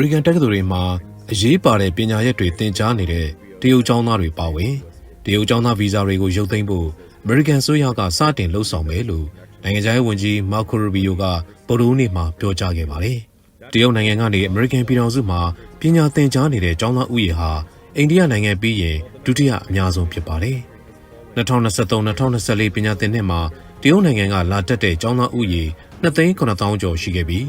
ရိကန်တက္ကသိုလ်တွေမှာအရေးပါတဲ့ပညာရပ်တွေသင်ကြားနေတဲ့တရုတ်ကျောင်းသားတွေပါဝင်တရုတ်ကျောင်းသားဗီဇာတွေကိုရုပ်သိမ်းဖို့အမေရိကန်ဆိုရကစတင်လှုပ်ဆောင်မယ်လို့နိုင်ငံခြားရေးဝန်ကြီးမာကိုရူဘီယိုကဗုဒ္ဓဦးနေ့မှာပြောကြားခဲ့ပါတယ်။တရုတ်နိုင်ငံကနေအမေရိကန်ပြည်ထောင်စုမှာပညာသင်ကြားနေတဲ့ကျောင်းသားဥယျာဉ်ဟာအိန္ဒိယနိုင်ငံပြီးရင်ဒုတိယအများဆုံးဖြစ်ပါတယ်။2023-2024ပညာသင်နှစ်မှာတရုတ်နိုင်ငံကလာတက်တဲ့ကျောင်းသားဥယျာဉ်2,900ကျော်ရှိခဲ့ပြီး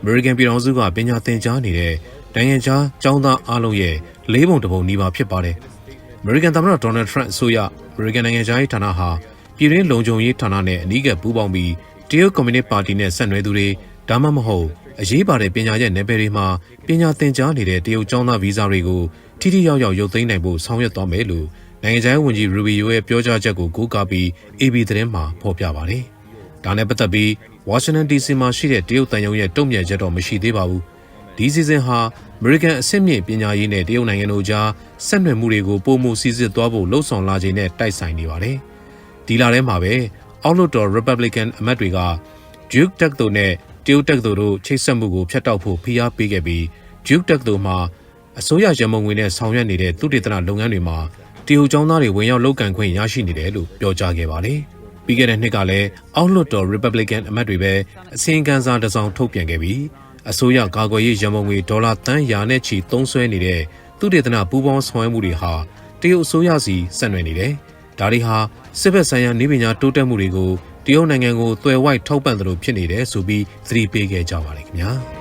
အမေရိကန်ပြည်ထောင်စုကပညာသင်ကြားနေတဲ့နိုင်ငံခြားကျောင်းသားအလုံးရဲ့လေးပုံတစ်ပုံနီးပါးဖြစ်ပါတယ်။အမေရိကန်သမ္မတဒေါ်နယ်ထရန့်အစိုးရအမေရိကန်နိုင်ငံသားရေးဌာနဟာပြည်တွင်းလုံခြုံရေးဌာနနဲ့အနီးကပ်ပူးပေါင်းပြီးတရုတ်ကွန်မြူနစ်ပါတီနဲ့ဆက်နွယ်သူတွေဒါမှမဟုတ်အရေးပါတဲ့ပညာရဲ့နယ်ပယ်တွေမှာပညာသင်ကြားနေတဲ့တရုတ်ကျောင်းသားဗီဇာတွေကိုထိထိရောက်ရောက်ရုပ်သိမ်းနိုင်ဖို့ဆောင်ရွက်သွားမယ်လို့နိုင်ငံခြားရေးဝန်ကြီးရူဘီယိုရဲ့ပြောကြားချက်ကိုကိုးကားပြီး AB သတင်းမှာဖော်ပြပါတယ်။ဒါနဲ့ပတ်သက်ပြီး ဝါရှင်တန် DC မှာရှိတဲ့တရုတ်တန်ယုံရဲ့တုံ့ပြန်ချက်တော့မရှိသေးပါဘူး။ဒီစီစဉ်ဟာအမေရိကန်အဆင့်မြင့်ပညာရေးနဲ့တရုတ်နိုင်ငံတို့ကြားဆက်နွယ်မှုတွေကိုပုံမှုစည်းစစ်သွားဖို့လှုံ့ဆော်လာခြင်းနဲ့တိုက်ဆိုင်နေပါတယ်။ဒီလထဲမှာပဲအောက်လွှတ်တော် Republican အမတ်တွေက Duke တက္ကသိုလ်နဲ့တရုတ်တက္ကသိုလ်တို့ချိတ်ဆက်မှုကိုဖျက်တောက်ဖို့ဖိအားပေးခဲ့ပြီး Duke တက္ကသိုလ်မှာအစိုးရရန်မုံငွေနဲ့ဆောင်ရွက်နေတဲ့သုတေသနလုပ်ငန်းတွေမှာတရုတ်ကျောင်းသားတွေဝင်ရောက်လုပ်ကန့်ခွင့်ရရှိနေတယ်လို့ပြောကြားခဲ့ပါတယ်။ ပြီးခဲ့တဲ့နှစ်ကလည်းအောက်လွှတ်တော် Republican အမတ်တွေပဲအစည်းအကမ်းစားတစ်စောင်ထုတ်ပြန်ခဲ့ပြီးအစိုးရကာကွယ်ရေးရန်ပုံငွေဒေါ်လာတန်းရာနဲ့ချီသုံးစွဲနေတဲ့သုတေသနပူးပေါင်းဆောင်ရွက်မှုတွေဟာတရုတ်အစိုးရစီဆက်နွယ်နေတယ်။ဒါတွေဟာစစ်ဘက်ဆိုင်ရာနေပညာတိုးတက်မှုတွေကိုတရုတ်နိုင်ငံကိုသွယ်ဝိုက်ထောက်ပံ့သလိုဖြစ်နေတယ်ဆိုပြီးသတိပေးခဲ့ကြပါတယ်ခင်ဗျာ။